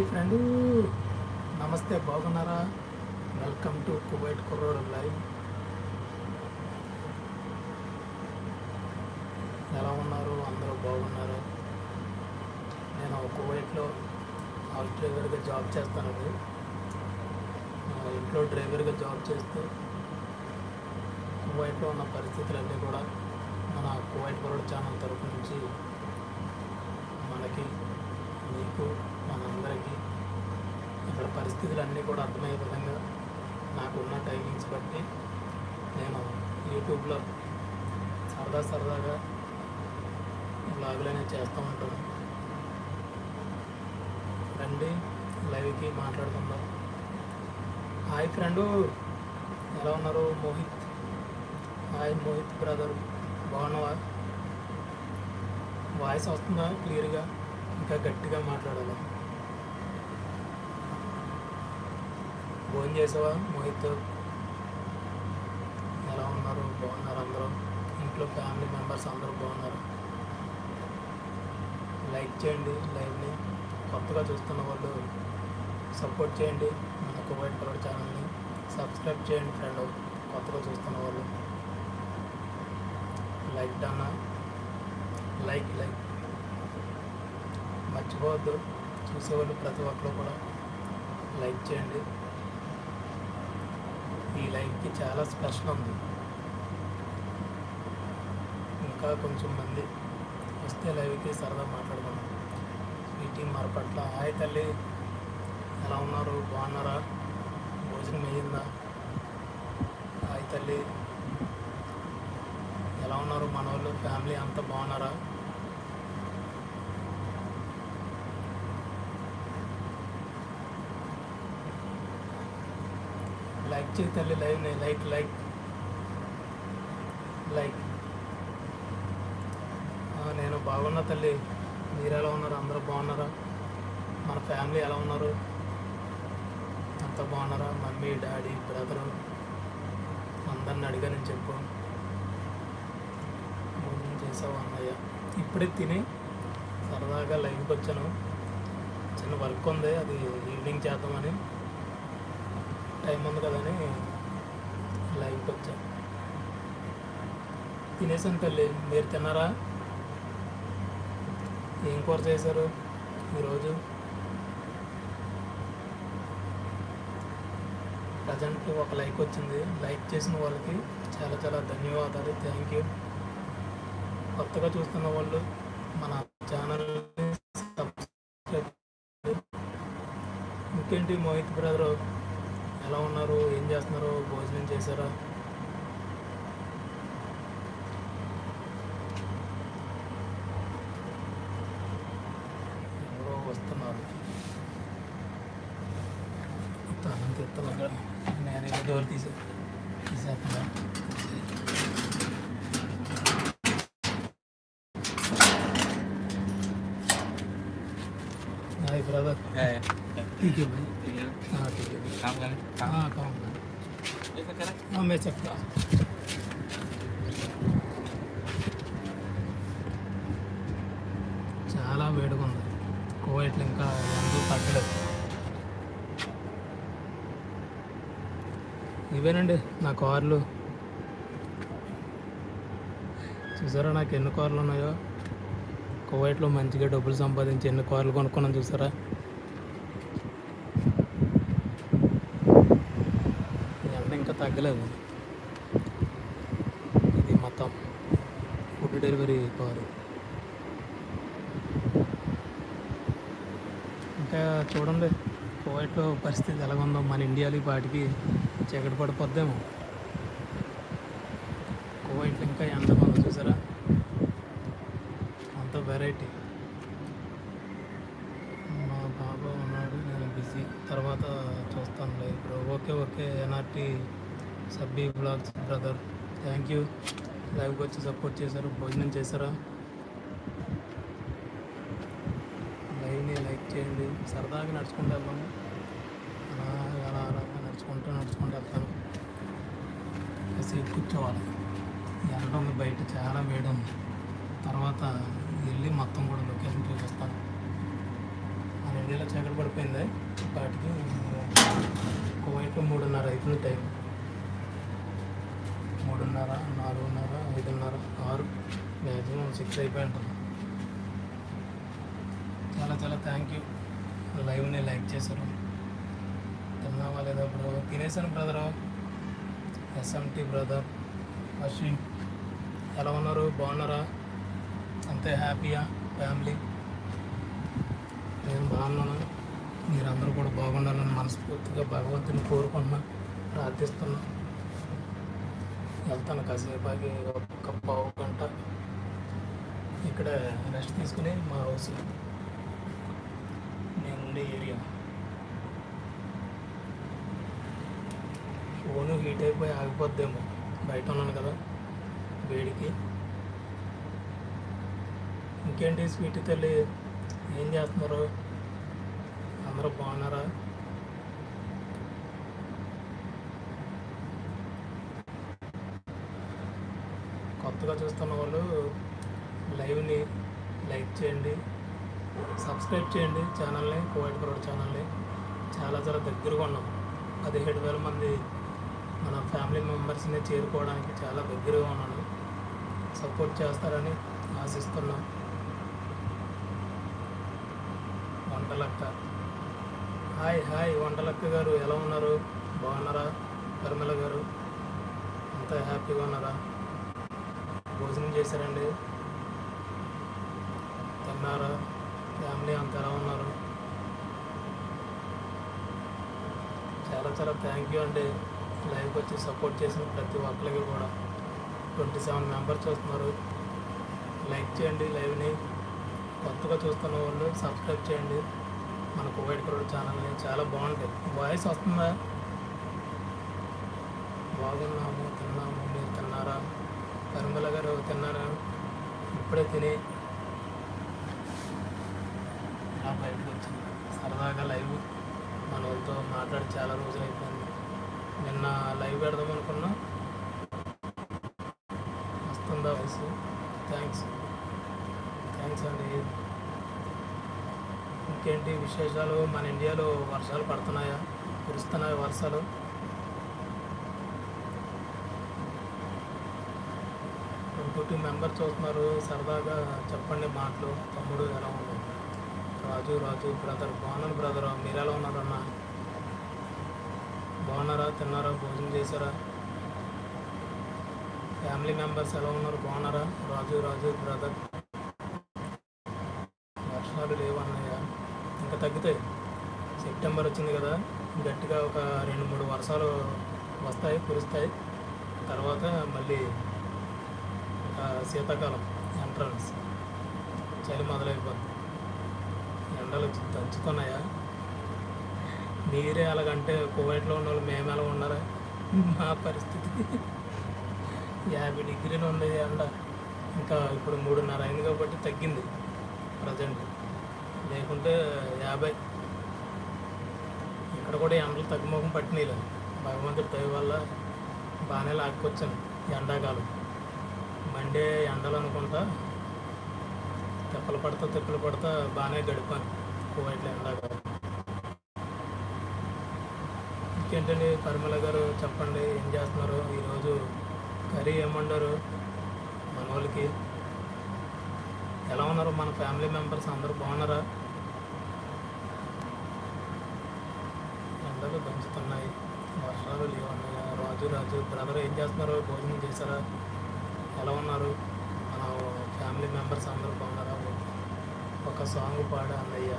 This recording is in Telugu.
Hi friend. నమస్తే బాగున్నారా? వెల్కమ్ టు కువైట్ కుర్రోడు లైవ్. ఎలా ఉన్నారు? అందరూ బాగున్నారు? నేను కువైట్లో హౌస్ డ్రైవర్గా జాబ్ చేస్తానండి ఇంట్లో డ్రైవర్గా జాబ్ చేస్తూ కువైట్లో ఉన్న పరిస్థితులన్నీ కూడా మన కువైట్ వరల్డ్ ఛానల్ తరపు నుంచి మనకి మీకు మనందరికీ ఇక్కడ పరిస్థితులన్నీ కూడా అర్థమయ్యే విధంగా నాకున్న టైమింగ్స్ బట్టి నేను యూట్యూబ్లో సరదా సరదాగా బ్లాగులనే చేస్తూ ఉంటాను. రండి లైవ్కి మాట్లాడుకుందాం. హాయ్ ఫ్రెండు ఎలా ఉన్నారు మోహిత్? హాయ్ మోహిత్ బ్రదర్ బాగున్నావా? వాయిస్ వస్తుందా క్లియర్గా? ఇంకా గట్టిగా మాట్లాడాలి? ఫోన్ చేసావా? మోహిత్? ఎలా ఉన్నారు? బాగున్నారు అందరూ? ఇంట్లో ఫ్యామిలీ మెంబర్స్ అందరూ బాగున్నారు? లైక్ చేయండి లైవ్ని. కొత్తగా చూస్తున్న వాళ్ళు సపోర్ట్ చేయండి. మన కువైట్ పరోడ్ ఛానల్ని సబ్స్క్రైబ్ చేయండి ఫ్రెండ్. కొత్తగా చూస్తున్న వాళ్ళు. లైక్ డన్నా. Like like. మర్చిపోవద్దు. చూసేవాళ్ళు ప్రతి ఒక్కరు కూడా లైక్ చేయండి. ఈ లైవ్కి చాలా స్పెషల్ ఉంది. ఇంకా కొంచెం మంది వస్తే లైవ్కి సరదా మాట్లాడదాం. ఈ టీం మరపట్ల. హాయ్ తల్లి. ఎలా ఉన్నారు? బాగున్నారా? భోజనం అయ్యిందా? హాయ్ తల్లి. ఎలా ఉన్నారు? మన వాళ్ళు ఫ్యామిలీ అంతా బాగున్నారా? లైక్ చేయి తల్లి లైవ్ లైక్ లైక్ లైక్. నేను బాగున్నా తల్లి మీరు ఎలా ఉన్నారు? అందరూ బాగున్నారా? మన ఫ్యామిలీ ఎలా ఉన్నారు? అంతా బాగున్నారా? మమ్మీ డాడీ బ్రదరు అందరిని అడిగానని చెప్పు. భోజనం చేసావు అన్నయ్య? ఇప్పుడే తిని సరదాగా లైవ్కి వచ్చాను. చిన్న వర్క్ ఉంది అది ఈవినింగ్ చేద్దామని. టైం ఉంది కదని లైవ్కి వచ్చాను తినేసాను తల్లి మీరు తిన్నారా? ఏం కూర చేశారు ఈరోజు? ప్రజెంట్ ఒక లైక్ వచ్చింది. లైక్ చేసిన వాళ్ళకి చాలా చాలా ధన్యవాదాలు. Thank you. కొత్తగా చూస్తున్న వాళ్ళు మన ఛానల్ ఇంకేంటి మోహిత్ బ్రదర్? ఎలా ఉన్నారు? ఏం చేస్తున్నారు? భోజనం చేశారా? ఎవరో వస్తున్నారు. తనం తెస్తున్నారు నేను ఇంకా డోర్ తీసే తీసేస్తున్నా. బ్రదర్. ठीक है भाई ठीक है हाँ ठीक है भाई काम करें काम हाँ काम कर ऐसा करें हाँ मैं सकता చాలా వేడిగా ఉంది కోవైట్లో ఇంకా ఎందు తగ్గలేదు ఇవేనండి నా కార్లు చూసారా నాకు ఎన్ని కార్లు ఉన్నాయో కువైట్లో మంచిగా డబ్బులు సంపాదించి ఎన్ని కార్లు కొనుక్కున్నాను చూసారా తగ్గలేదు ఇది మొత్తం ఫుడ్ డెలివరీ కారు ఇంకా చూడండి కువైట్లో పరిస్థితి ఎలాగుందో మన ఇండియాలో ఈ చీకటి పడిపోద్దేమో. కువైట్లో ఇంకా ఎంత ఉందో చూసారా? అంత వెరైటీ మా బాబా ఉన్నాడు నేను బిజీ తర్వాత చూస్తాను లేదు ఇప్పుడు. Okay okay NRT సబ్బీ blogs brother. Thank you లైవ్కి వచ్చి సపోర్ట్ చేశారు భోజనం చేశారా? లైవ్ని లైక్ చేయండి. సరదాగా నడుచుకుంటూ వెళ్దాము అలా అలా అలా నడుచుకుంటూ నడుచుకుంటూ వెళ్తాను. కాసేపు కూర్చోవాలి. ఎండ ఉంది బయట చాలా వేడి ఉంది. తర్వాత వెళ్ళి మొత్తం కూడా లొకేషన్ చూపిస్తాను అని ఐదేళ్ళ చీకటి పడిపోయింది. వాటికి వైపు మూడున్నర అవుతుంది టైం. సిక్స్ అయిపోయి ఉంటుంది చాలా చాలా థ్యాంక్ యూ లైవ్ని లైక్ చేశారు. తిన్నావా లేదా బ్రో? తినేసాను బ్రదరు ఎస్ఎంటీ బ్రదర్ అశ్విన్ ఎలా ఉన్నారు? బాగున్నారా? అంతే హ్యాపీయా ఫ్యామిలీ నేను బాగున్నాను. మీరందరూ కూడా బాగుండాలని మనస్ఫూర్తిగా భగవంతుని కోరుకుంటున్నా ప్రార్థిస్తున్నా. వెళ్తాను కాసేపాకి ఒక్క ఒక పావు గంట. ఇక్కడ రెస్ట్ తీసుకుని మా హౌస్ నేనుండే ఏరియా ఫోను హీట్ అయిపోయి ఆగిపోద్దేమో. బయట ఉన్నాను కదా వేడికి. ఇంకేంటి స్వీట్ తల్లి? ఏం చేస్తున్నారు? అందరూ బాగున్నారా? కొత్తగా చూస్తున్న వాళ్ళు లైవ్ని లైక్ చేయండి సబ్స్క్రైబ్ చేయండి ఛానల్ని కోవైట్ క్రౌడ్ ఛానల్ని. చాలా చాలా దగ్గరగా ఉన్నాం. పదిహేడు వేల మంది మన ఫ్యామిలీ మెంబర్స్ని చేరుకోవడానికి చాలా దగ్గరగా ఉన్నాను. సపోర్ట్ చేస్తారని ఆశిస్తున్నాం. వంటలక్క. హాయ్ హాయ్ వంటలక్క గారు ఎలా ఉన్నారు? బాగున్నారా? పరిమళ గారు అంతా హ్యాపీగా ఉన్నారా? భోజనం చేశారండి. తిన్నారా ఫ్యామిలీ అంతా ఎలా ఉన్నారు? చాలా చాలా థ్యాంక్ యూ అండి. లైవ్కి వచ్చి సపోర్ట్ చేసిన ప్రతి ఒక్కరికి కూడా. ట్వంటీ సెవెన్ మెంబర్స్ చూస్తున్నారు. లైక్ చేయండి లైవ్ని. కొత్తగా చూస్తున్న వాళ్ళు సబ్స్క్రైబ్ చేయండి. మన కువైట్ క్రోడ్ ఛానల్ని చాలా బాగుంటాయి వాయిస్ వస్తుందా? బాగున్నాము తిన్నాము. మీరు తిన్నారా? పరిమళ గారు తిన్నారా? ఇప్పుడే తిని ఇలా బయటకు వచ్చింది. సరదాగా లైవ్ మన వాళ్ళతో మాట్లాడి చాలా రోజులు అయిపోయింది. నిన్న లైవ్ పెడదాం అనుకున్నా. వస్తుందా వయసు? థ్యాంక్స్ థ్యాంక్స్ అండి. ఇంకేంటి విశేషాలు? మన ఇండియాలో వర్షాలు పడుతున్నాయా? కురుస్తున్నాయా వర్షాలు? టూ మెంబర్స్ చూస్తున్నారు. సరదాగా చెప్పండి మాటలు. తమ్ముడు ఎలా ఉన్నావు రాజు రాజు బ్రదర్ బాగున్నాను బ్రదర్. మీరు ఎలా ఉన్నారన్న బాగున్నారా? తిన్నారా? భోజనం చేశారా? ఫ్యామిలీ మెంబర్స్ ఎలా ఉన్నారు? బాగున్నారా? రాజు రాజు బ్రదర్. వర్షాలు లేవు ఇంకా తగ్గుతాయి సెప్టెంబర్ వచ్చింది కదా. గట్టిగా ఒక రెండు మూడు వర్షాలు వస్తాయి కురుస్తాయి. తర్వాత మళ్ళీ శీతాకాలం ఎంట్రన్స్. చలి మొదలైపోతుంది ఎండలు దంచుతున్నాయా మీరే అలాగంటే కువైట్లో ఉన్న వాళ్ళు మేము ఎలా ఉన్నారా మా పరిస్థితి. యాభై డిగ్రీలు ఉంది ఎండ ఇంకా ఇప్పుడు మూడున్నర అయింది కాబట్టి తగ్గింది. ప్రజెంట్. లేకుంటే యాభై. ఇక్కడ కూడా ఎండలు తగ్గుముఖం పట్టినాయి భగవంతుడి దయ వల్ల బాగానే లాక్కొచ్చాను ఎండాకాలం. మండే ఎండలు అనుకుంటా. తెప్పలు పడతా తెప్పలు పడతా బాగానే గడిపాను. కువైట్లో ఎండాక ఇంకేంటండి పరిమళ గారు చెప్పండి ఏం చేస్తున్నారు? ఈరోజు కర్రీ ఏమండారు మన వాళ్ళకి? ఎలా ఉన్నారు మన ఫ్యామిలీ మెంబర్స్ అందరూ బాగున్నారా? ఎండలు దంచుతున్నాయి. వర్షాలు లేవన్నాయా రాజు రాజు బ్రదర్ ఏం చేస్తున్నారు? భోజనం చేశారా? ఎలా ఉన్నారు? మన ఫ్యామిలీ మెంబర్స్ అందరూ బాగున్నారా? ఒక సాంగ్ పాడా అన్నయ్య